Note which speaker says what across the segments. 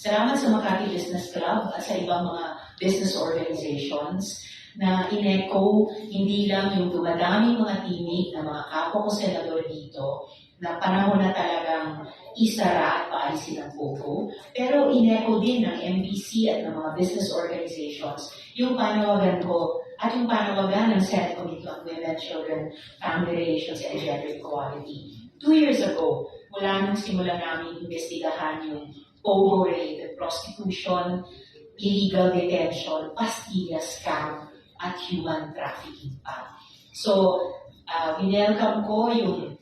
Speaker 1: Salamat sa Makati Business Club at sa ibang mga business organizations na inecho hindi lang yung dumadaming mga tinig ng mga kapwa ko senador dito na panahon na talagang isara at paalisin ang POGO, pero inecho din ng MBC at ng mga business organizations yung panawagan ko at yung panawagan ng Senate Committee on Women, Children, Family Relations and Gender Equality. Two years ago, mula nung simula namin investigahan yung POGO-related prostitution, illegal detention, pastilla scam, at human trafficking pa. So, uh, winelcome ko yung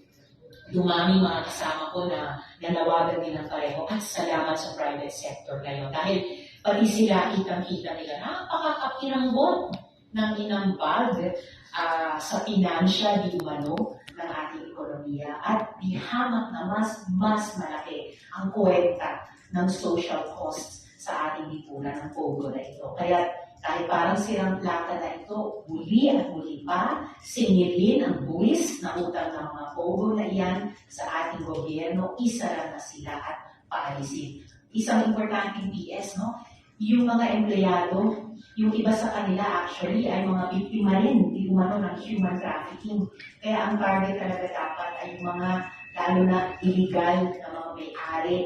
Speaker 1: dumami mga kasama ko na nanawagan din ng pareho at salamat sa private sector ngayon. Dahil pati sila kitang-kita nila, napakakapiranggot ng inambag ah, sa financial di umano ng ating ekonomiya at di na mas mas malaki ang kwenta ng social costs sa ating lipunan ng pogo na ito. Kaya kahit parang sirang plata na ito, muli at muli pa, sinilin ang buwis na utang ng mga pogo na iyan sa ating gobyerno, isara na sila at paalisin. Isang importanteng PS, no? Yung mga empleyado, yung iba sa kanila actually ay mga biktima rin, di umano ng human trafficking. Kaya ang target talaga dapat ay yung mga lalo na illegal na mga may-ari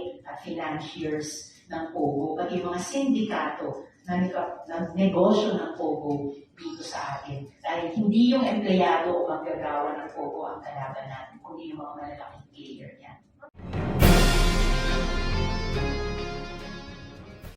Speaker 1: financiers ng POGO, pati mga sindikato na negosyo ng POGO dito sa atin. Dahil hindi yung empleyado o manggagawa ng POGO ang kalaban natin, kundi yung mga malalaking player yan.